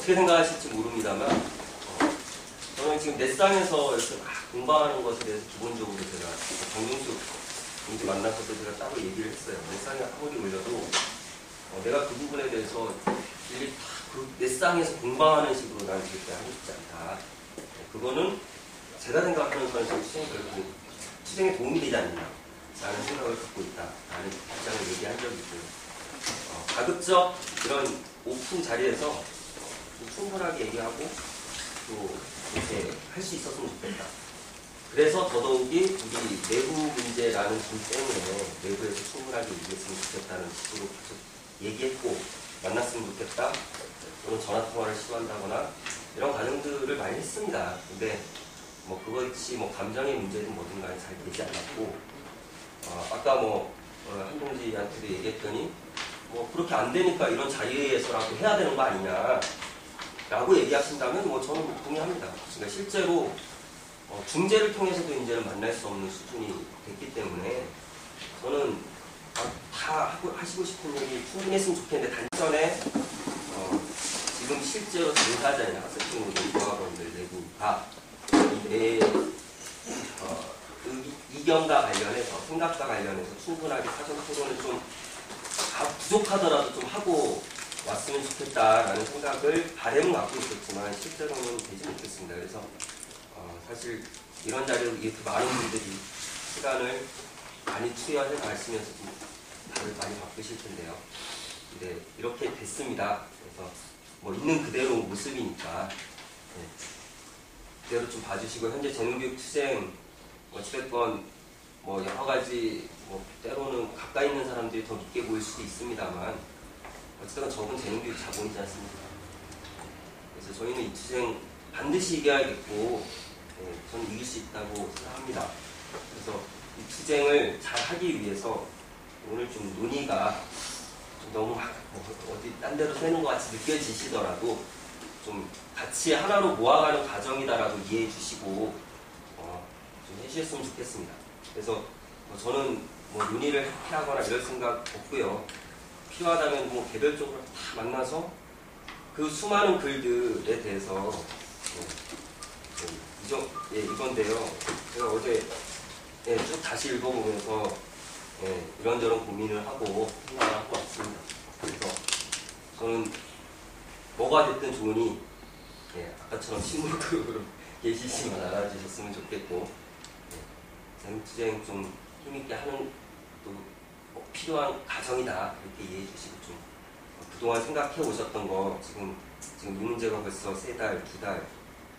어떻게 생각하실지 모릅니다만 어, 저는 지금 넷상에서 이렇게 막 공부하는 것에 대해서 기본적으로 제가 정경수 동지 만나서도 제가 따로 얘기를 했어요. 넷상에 아무리 올려도 어, 내가 그 부분에 대해서 일일이 다그 넷상에서 공부하는 식으로 나는 절대 하고 싶지 않다. 네, 그거는 제가 생각하는 선에서 투쟁이 결국 투쟁에 도움이 되지 않느냐 라는 생각을 갖고 있다 라는 입장을 얘기한 적이 있고요. 어, 가급적 이런 오픈 자리에서 좀 충분하게 얘기하고 또 이렇게 할 수 있었으면 좋겠다. 그래서 더더욱이 우리 내부 문제라는 점 때문에 내부에서 충분하게 얘기했으면 좋겠다는 식으로 계속 얘기했고 만났으면 좋겠다. 또는 전화 통화를 시도한다거나 이런 과정들을 많이 했습니다. 근데 뭐 그것이 뭐 감정의 문제든 뭐든 간에 잘 되지 않았고 어, 아까 뭐 어, 한동지한테도 얘기했더니 뭐 그렇게 안 되니까 이런 자리에서라도 해야 되는 거 아니냐 라고 얘기하신다면 뭐 저는 동의합니다. 그러니까 실제로 어, 중재를 통해서도 이제는 만날 수 없는 수준이 됐기 때문에 저는 아, 다 하고, 하시고 싶은 얘기 충분히 했으면 좋겠는데 단전에 어, 지금 실제로 당사자냐 학생들 조합원들 내부 다내 어, 의- 이견과 관련해서 생각과 관련해서 충분하게 사전 토론을 좀 아, 부족하더라도 좀 하고 왔으면 좋겠다라는 생각을 바램은 갖고 있었지만 실제로는 되지 못했습니다. 그래서 어, 사실 이런 자리로 이렇게 많은 분들이 시간을 많이 투여해 가시면서 좀 다들 많이 바쁘실 텐데요. 근데 이렇게 됐습니다. 그래서 뭐 있는 그대로 모습이니까 네. 그대로 좀 봐주시고 현재 재능교육 투쟁 어찌됐건 뭐 여러 가지 뭐 때로는 가까이 있는 사람들이 더 깊게 보일 수도 있습니다만 어쨌든 적은 재능교육 자본이지 않습니까? 그래서 저희는 이 투쟁 반드시 이겨야겠고 네, 저는 이길 수 있다고 생각합니다. 그래서 이 투쟁을 잘 하기 위해서 오늘 좀 논의가 좀 너무 막뭐 어디 딴 데로 새는 것 같이 느껴지시더라도 좀 같이 하나로 모아가는 과정이다라고 이해해 주시고 어, 좀 해주셨으면 좋겠습니다. 그래서 뭐 저는 뭐 논의를 하거나 이럴 생각 없고요. 필요하다면 뭐 개별적으로 다 만나서 그 수많은 글들에 대해서 뭐, 좀 이정, 예, 이건데요. 제가 어제 예, 쭉 다시 읽어보면서 예, 이런저런 고민을 하고 생각을 하고 왔습니다. 그래서 저는 뭐가 됐든 좋으니 예, 아까처럼 친구로 계시지만 알아주셨으면 좋겠고 예, 재무투쟁 좀 힘있게 하는 또 꼭 필요한 과정이다 이렇게 이해해 주시고 좀 어, 그동안 생각해 오셨던 거 지금 지금 이 문제가 벌써 세 달, 두 달,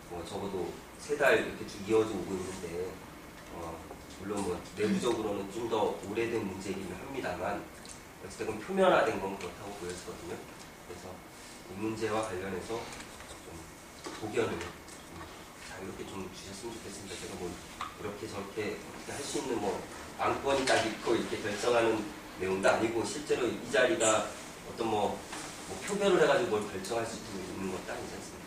뭐 적어도 세 달 이렇게 쭉 이어져 오고 있는데 어, 물론 뭐 내부적으로는 좀 더 오래된 문제이긴 합니다만 어쨌든 표면화된 건 그렇다고 보여지거든요. 그래서 이 문제와 관련해서 좀 도견을 좀 자유롭게 좀 주셨으면 좋겠습니다. 제가 뭐 이렇게 저렇게 할 수 있는 뭐 안건이 딱 있고 이렇게 결정하는 내용도 아니고 실제로 이 자리가 어떤 뭐, 뭐 표결을 해가지고 뭘 결정할 수 있는 것도 아니지 않습니까?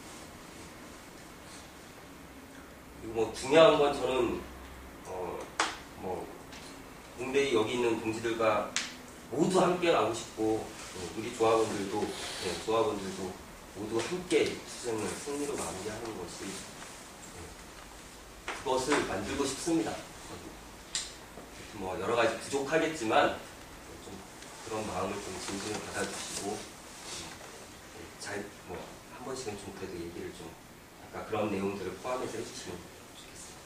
그리고 뭐 중요한 건 저는 어 뭐 공대에 여기 있는 동지들과 모두 함께 가고 싶고 어, 우리 조합원들도 네, 조합원들도 모두 함께 투쟁을 승리로 마무리하는 것이 네, 그것을 만들고 싶습니다. 뭐 여러 가지 부족하겠지만 좀 그런 마음을 좀 진심을 받아주시고 네, 잘뭐 한 번씩은 좀 그래도 얘기를 좀 아까 그런 내용들을 포함해서 해주시면 좋겠습니다.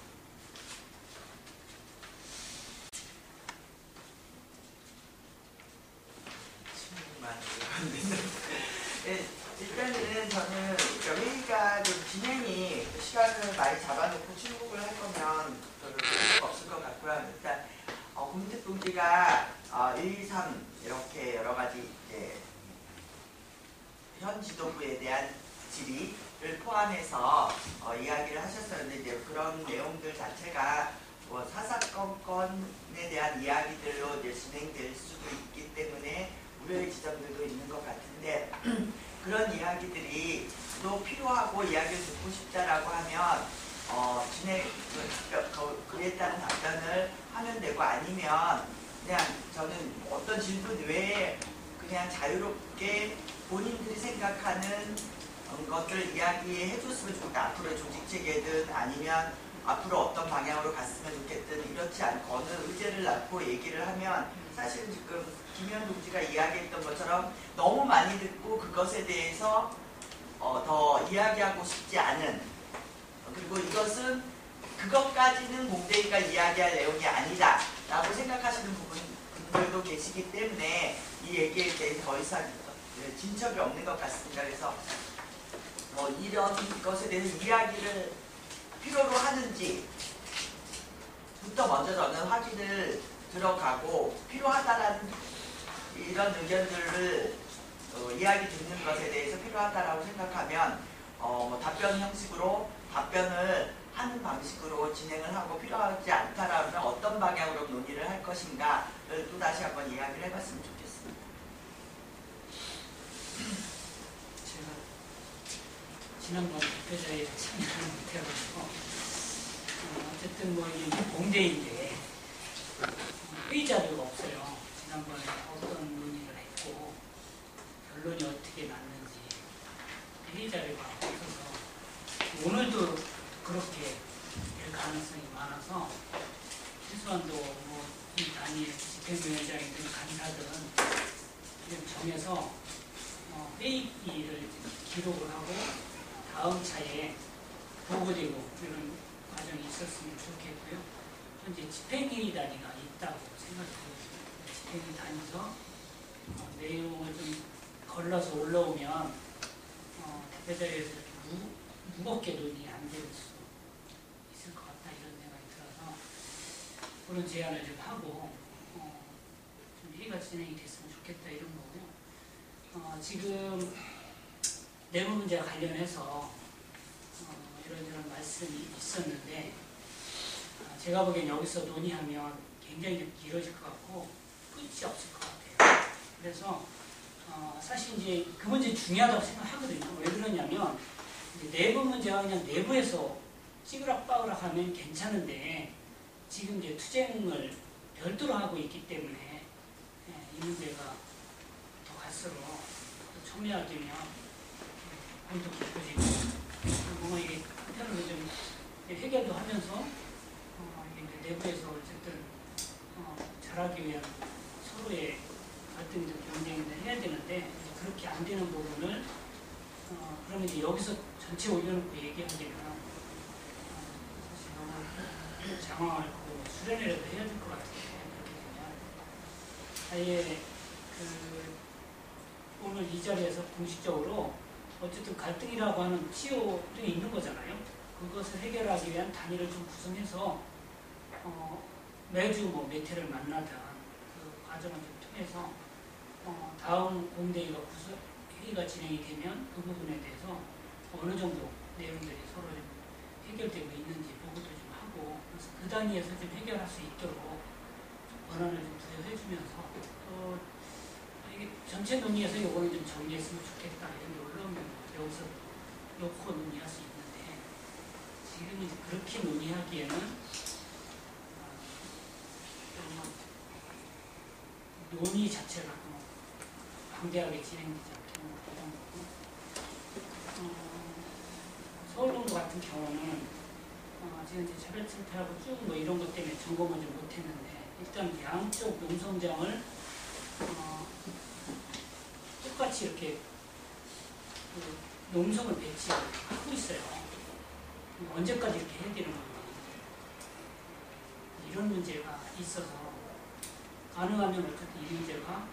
친구만 네, 일단은 저는 그러니까 회의가 좀 진행이 시간을 많이 잡아놓고 출국을 할 거면 별로 없을 것 같고요. 일단 어, 공특공지가 어, 1, 2, 3 이렇게 여러 가지 이제 현 지도부에 대한 질의를 포함해서 어, 이야기를 하셨었는데 이제 그런 내용들 자체가 뭐 사사건건에 대한 이야기들로 이제 진행될 수도 있기 때문에 우려의 지점들도 있는 것 같은데 그런 이야기들이 또 필요하고 이야기를 듣고 싶다라고 하면 어, 진행 그, 그, 그에 따른 답변을 하면 되고 아니면 그냥 저는 어떤 질문 외에 그냥 자유롭게 본인들이 생각하는 것들 이야기해 줬으면 좋겠다. 앞으로 조직 체계든 아니면 앞으로 어떤 방향으로 갔으면 좋겠든 이렇지 않고 어느 의제를 낳고 얘기를 하면 사실 지금 김현 동지가 이야기했던 것처럼 너무 많이 듣고 그것에 대해서 어, 더 이야기하고 싶지 않은 그리고 이것은 그것까지는 공대위가 이야기할 내용이 아니다 라고 생각하시는 부분, 분들도 계시기 때문에 이 얘기에 대해 더 이상 네, 진척이 없는 것 같습니다. 그래서 뭐 이런 것에 대해서 이야기를 필요로 하는지 부터 먼저 저는 확인을 들어가고 필요하다라는 이런 의견들을 어, 이야기 듣는 것에 대해서 필요하다라고 생각하면 어, 뭐 답변 형식으로 답변을 하는 방식으로 진행을 하고 필요하지 않다라면 어떤 방향으로 논의를 할 것인가를 또 다시 한번 이야기를 해봤으면 좋겠습니다. 제가 지난번 대표자에 참여를 못해가지고 어, 어쨌든 뭐 이게 공대인데 어, 회의 자료가 없어요. 지난번에 어떤 논의를 했고 결론이 어떻게 났는지 자료가 없어서 오늘도 그렇게 될 가능성이 많아서 최소한도 뭐이 단위 집행위원장이든 간사든 좀 정해서 어, 회의를 기록을 하고 다음 차에 보고되고 이런 과정이 있었으면 좋겠고요. 현재 집행회의 단위가 있다고 생각하거든요. 집행회의 단위에서 어, 내용을 좀 걸러서 올라오면 어, 대표자리에서 이렇게 무, 무겁게 논의 안될수 있을 것 같다 이런 생각이 들어서 그런 제안을 좀 하고 어, 좀 회의가 진행이 됐으면 좋겠다 이런 거고요. 어, 지금 내부 문제와 관련해서 어, 이런저런 말씀이 있었는데 어, 제가 보기엔 여기서 논의하면 굉장히 좀 길어질 것 같고 끝이 없을 것 같아요. 그래서 어, 사실 이제 그 문제 중요하다고 생각하거든요. 왜 그러냐면 내부 문제가 그냥 내부에서 찌그락빠그락 하면 괜찮은데 지금 이제 투쟁을 별도로 하고 있기 때문에 예, 이 문제가 더 갈수록 더 첨예화되면 공도 깊어지고 뭔가 이게 한편으로 좀 해결도 하면서 어, 이게 이제 내부에서 어쨌든 어, 잘하기 위한 서로의 갈등도 경쟁을 해야 되는데 그렇게 안 되는 부분을 어, 그러면 이제 여기서 전체 올려놓고 얘기하기는 어, 사실 너무 장황하고 수련회라도 해야 될 것 같은데 아예 그 오늘 이 자리에서 공식적으로 어쨌든 갈등이라고 하는 치유도 있는 거잖아요. 그것을 해결하기 위한 단위를 좀 구성해서 어, 매주 뭐몇 회를 만나든 그 과정을 좀 통해서 어, 다음 공대회가 구성 회의가 진행이 되면 그 부분에 대해서 어느 정도 내용들이 서로 좀 해결되고 있는지 보고도 좀 하고 그래서 그 단위에서 좀 해결할 수 있도록 권한을 좀 부여해주면서 또 이게 전체 논의에서 요거는 좀 정리했으면 좋겠다 이런 게 올라오면 여기서 놓고 논의할 수 있는데 지금 이제 그렇게 논의하기에는 어, 좀 논의 자체가 너무 방대하게 진행되지 않게 그런 거고 어, 서울동도 같은 경우는 어, 지금 이제 차별센터하고 쭉 뭐 이런 것 때문에 점검을 좀 못했는데 일단 양쪽 농성장을 어, 똑같이 이렇게 그 농성을 배치하고 있어요. 언제까지 이렇게 해야 되는 건지 이런 문제가 있어서 가능하면 어쨌든 이 문제가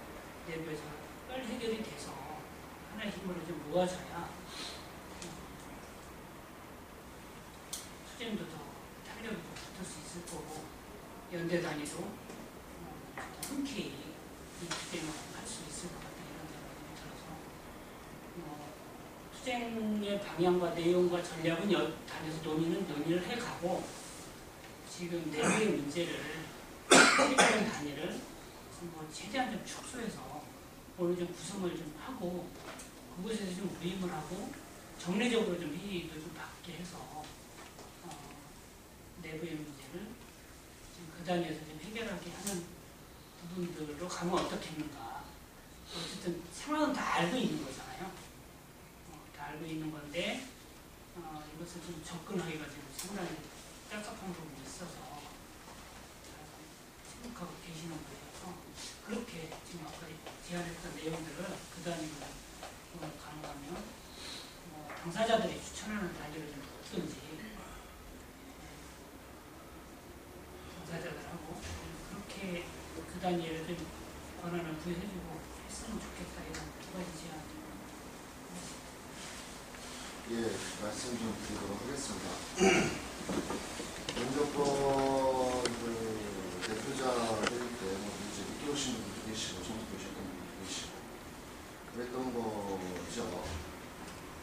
내부에서 빨리 해결이 돼서 하나의 힘으로 좀 모아져야 어, 투쟁도 더 탄력이 더 붙을 수 있을 거고 연대 단위도 어, 더 흔쾌히 이 투쟁을 할 수 있을 것 같다 이런 생각이 들어서. 어, 투쟁의 방향과 내용과 전략은 여 단에서 논의는 논의를 해가고 지금 내부의 문제를 해결하는 단위를 뭐 최대한 좀 축소해서 어느 좀 구성을 좀 하고 그곳에서 좀 모임을 하고 정례적으로 좀 회의도 좀 받게 해서 어, 내부의 문제를 지금 그 단위에서 좀 해결하게 하는 부분들로 가면 어떻겠는가. 어쨌든 상황은 다 알고 있는 거잖아요. 어, 다 알고 있는 건데 어, 이것을 좀 접근하기가 좀 상당히 딱딱한 부분이 있어서 생각하고 계시는 거여서 그렇게 지금 아까 제안했던 내용들을 그 단위로 뭐 가능하면 뭐 당사자들이 추천하는 단위를 좀 두든지 당사자들하고 그렇게 그 단위를 좀 권한을 부여해주고 했으면 좋겠다 이런 두 가지 제안. 예, 말씀 좀 드리도록 하겠습니다. 면접권 그 대표자 될 때, 뭐 이제 늦게 오신 분도 계시고, 전부 오셨던 분도 계시고, 그랬던 거죠.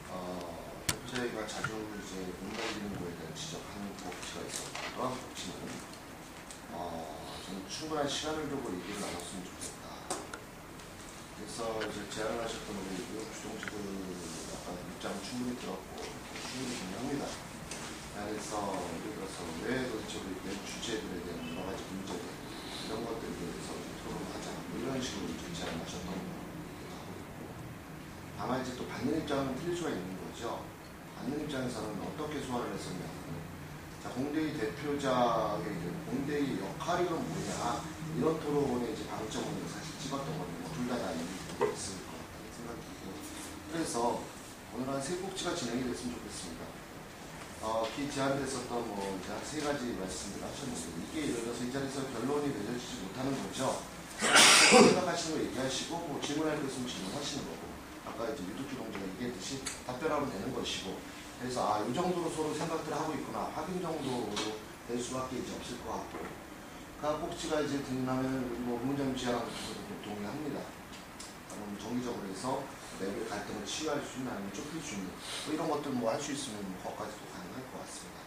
어, 대표자가 자주 이제 문달리는 거에 대한 지적하는 있었고, 또한 복지는, 어, 좀 충분한 시간을 두고 얘기를 나눴으면 좋겠다. 그래서 이제 제안을 하셨던 우리 뉴욕 주동지들 아까 입장 충분히 들었고 충분히 동의합니다. 그래서 예를 들어서 왜 도대체 우리 내 주제들에 대한 여러 가지 문제들 이런 것들에 대해서 좀 토론하자 뭐 이런 식으로 거기도 하고 있고 다만 이제 또 받는 입장은 틀릴 수가 있는 거죠. 받는 입장에서는 어떻게 소화를 했었냐 자 공대의 대표자의 이제 공대의 역할이 그럼 뭐냐 이런 토론에 이제 방점을 사실 찍었던 거는 둘다다 있을 것 같다는 생각이 들고 그래서 오늘 한 세 꼭지가 진행이 됐으면 좋겠습니다. 어, 기 제안됐었던 뭐 이제 한 세 가지 말씀을 하셨는데 이게 들어서 이 자리에서 결론이 맺어지지 못하는 거죠. 생각하시는 거 얘기하시고 뭐 질문할 거 있으면 질문하시는 거고 아까 이제 유독주 동지가 얘기했듯이 답변하면 되는 것이고 그래서 아 이 정도로 서로 생각들 하고 있구나 확인 정도로 될 수밖에 이제 없을 것 같고 그 꼭지가 이제 드러나면 뭐 문장 지향도 동의합니다. 그럼 정기적으로 해서 내부의 갈등을 치유할 수 있는 아니면 좁힐 수 있는 뭐 이런 것들 뭐 할 수 있으면 뭐 그것까지도 가능할 것 같습니다.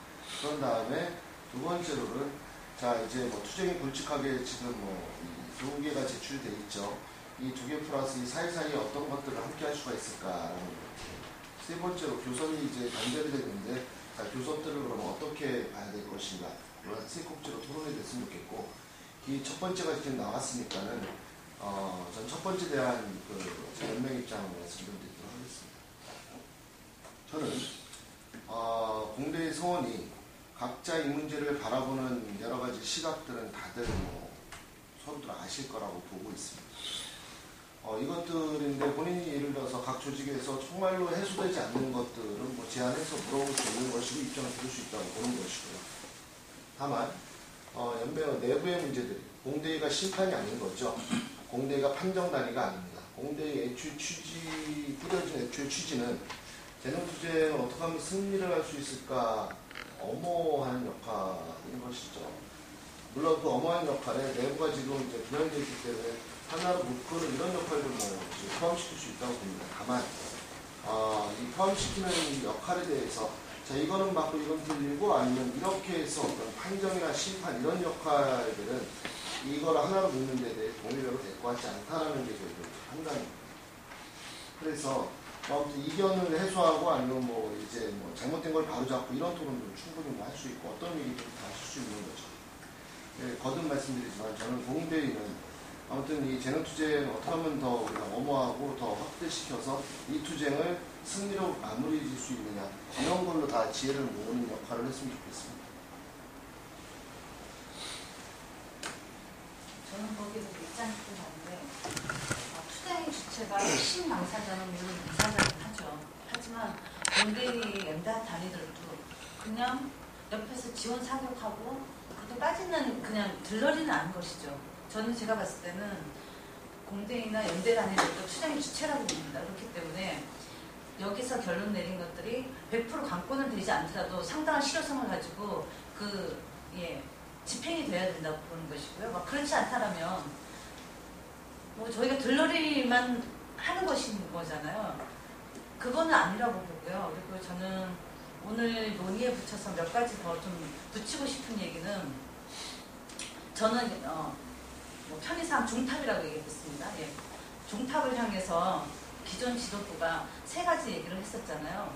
그런 다음에 두 번째로는 자 이제 뭐 투쟁이 굵직하게 지금 뭐 두 개가 제출돼 있죠. 이 두 개 플러스 이 사이사이에 어떤 것들을 함께 할 수가 있을까라는 거. 세 번째로 교섭이 이제 단절이 되는데 자, 교섭들을 그러면 어떻게 봐야 될 것인가 이런 세 꼭지로 토론이 됐으면 좋겠고 이 첫 번째가 지금 나왔으니까는 어, 전 첫 번째 대한 그 연맹 입장을 말씀드리도록 하겠습니다. 저는 어, 공대의 성원이 각자 이 문제를 바라보는 여러 가지 시각들은 다들 뭐 서로들 아실 거라고 보고 있습니다. 어, 이것들인데 본인이 예를 들어서 각 조직에서 정말로 해소되지 않는 것들은 뭐 제안해서 물어볼 수 있는 것이고 입장을 들을 수 있다고 보는 것이고요. 다만 어, 연맹 내부의 문제들이 공대가 심판이 아닌 거죠. 공대가 판정 단위가 아닙니다. 공대의 애초의 취지, 뿌려진 애초의 취지는 재능 투쟁을 어떻게 하면 승리를 할 수 있을까 엄호하는 역할인 것이죠. 물론 그 엄호하는 역할에 내부가 지금 이제 불안되어 있기 때문에 하나로 묶는 이런 역할도 뭐 포함시킬 수 있다고 봅니다. 다만 어, 이 포함시키는 역할에 대해서 자 이거는 맞고 이건 틀리고 아니면 이렇게 해서 어떤 판정이나 심판 이런 역할들은 이걸 하나로 묶는 데 대해 것 같지 않다라는 게 저희 판단입니다. 그래서 뭐 아무튼 이견을 해소하고 아니면 뭐 이제 뭐 잘못된 걸 바로잡고 이런 토론도 충분히 뭐할수 있고 어떤 얘기도 다 하실 수 있는 거죠. 네, 거듭 말씀드리지만 저는 공대위는 아무튼 이 재능 투쟁 어떻게 하면 더 우리가 엄호하고 더 확대시켜서 이 투쟁을 승리로 마무리 지을 수 있느냐 이런 걸로 다 지혜를 모으는 역할을 했으면 좋겠습니다. 저는 거기서 입장이 좀 다른데 어, 투쟁의 주체가 신당사자는 물론 당사자는 하죠. 하지만 원대리 연대 단위들도 그냥 옆에서 지원 사격하고 그렇게 빠지는 그냥 들러리는 않은 것이죠. 저는 제가 봤을 때는 공대이나 연대 단위들도 투쟁의 주체라고 봅니다. 그렇기 때문에 여기서 결론 내린 것들이 100% 강권은 되지 않더라도 상당한 실효성을 가지고 그 예, 집행이 돼야 된다고 보는 것이고요. 막 그렇지 않다라면 뭐 저희가 들러리만 하는 것인 거잖아요. 그거는 아니라고 보고요. 그리고 저는 오늘 논의에 붙여서 몇 가지 더 좀 붙이고 싶은 얘기는 저는 어, 뭐 편의상 중탑이라고 얘기했습니다. 예. 중탑을 향해서 기존 지도부가 세 가지 얘기를 했었잖아요.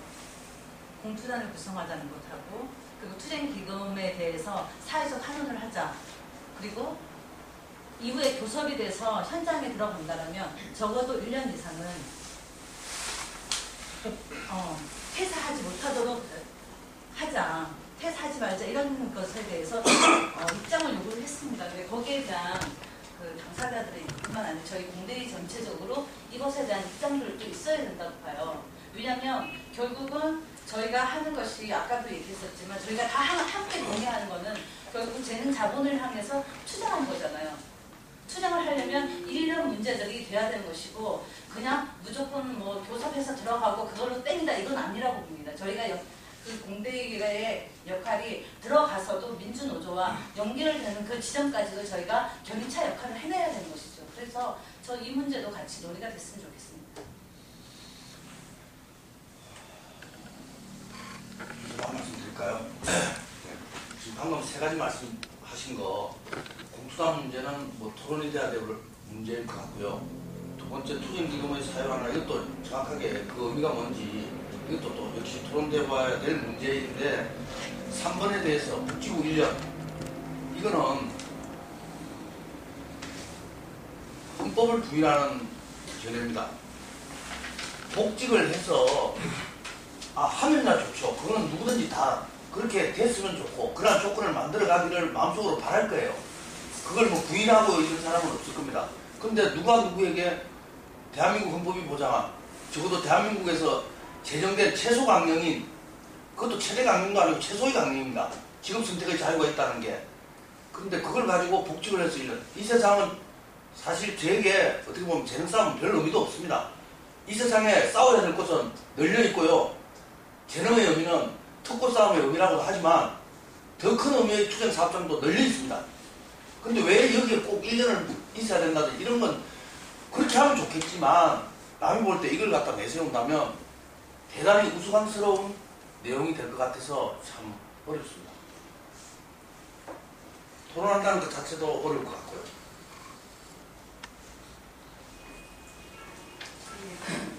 공투단을 구성하자는 것하고 그리고 투쟁 기금에 대해서 사회적 환원을 하자. 그리고 이후에 교섭이 돼서 현장에 들어간다면 적어도 1년 이상은 어, 퇴사하지 못하도록 하자. 퇴사하지 말자 이런 것에 대해서 어, 입장을 요구를 했습니다. 근데 거기에 대한 그 당사자들의 뿐만 아니라 저희 공대위 전체적으로 이것에 대한 입장들도 있어야 된다고 봐요. 왜냐하면 결국은 저희가 하는 것이 아까도 얘기했었지만 저희가 다 하- 함께 동의하는 거는 결국 재능 자본을 향해서 투자하는 거잖아요. 투자를 하려면 이런 문제들이 돼야 되는 것이고 그냥 무조건 뭐 교섭해서 들어가고 그걸로 땡다 이건 아니라고 봅니다. 저희가 역- 그 공대의 역할이 들어가서도 민주노조와 연결 되는 그 지점까지도 저희가 견인차 역할을 해내야 되는 것이죠. 그래서 저 이 문제도 같이 논의가 됐으면 좋겠습니다. 한 말씀 드릴까요? 네. 지금 방금 세 가지 말씀 하신 거 공투당 문제는 뭐 토론이 돼야 될 문제일 것 같고요. 두 번째 투쟁기금의 사유하나 이것도 정확하게 그 의미가 뭔지 이것도 또 역시 토론돼 봐야 될 문제인데 3번에 대해서 복지부 1년 이거는 헌법을 부인하는 견해입니다. 복직을 해서 아 하면나 좋죠. 그거는 누구든지 다 그렇게 됐으면 좋고 그러한 조건을 만들어 가기를 마음속으로 바랄 거예요. 그걸 뭐 부인하고 있는 사람은 없을 겁니다. 근데 누가 누구에게 대한민국 헌법이 보장한 적어도 대한민국에서 제정된 최소 강령인 그것도 최대 강령도 아니고 최소의 강령입니다. 직업 선택의 자유가 있다는 게. 그런데 그걸 가지고 복직을 해서 일이 세상은 사실 저에게 어떻게 보면 재능 싸움은 별 의미도 없습니다. 이 세상에 싸워야 될 것은 널려 있고요. 재능의 의미는 특고 싸움의 의미라고도 하지만 더 큰 의미의 투쟁 사업장도 널려 있습니다. 근데 왜 여기에 꼭 1년을 있어야 된다든 이런 건 그렇게 하면 좋겠지만 남이 볼 때 이걸 갖다 내세운다면 대단히 우스꽝스러운 내용이 될 것 같아서 참 어렵습니다. 토론한다는 것 자체도 어려울 것 같고요.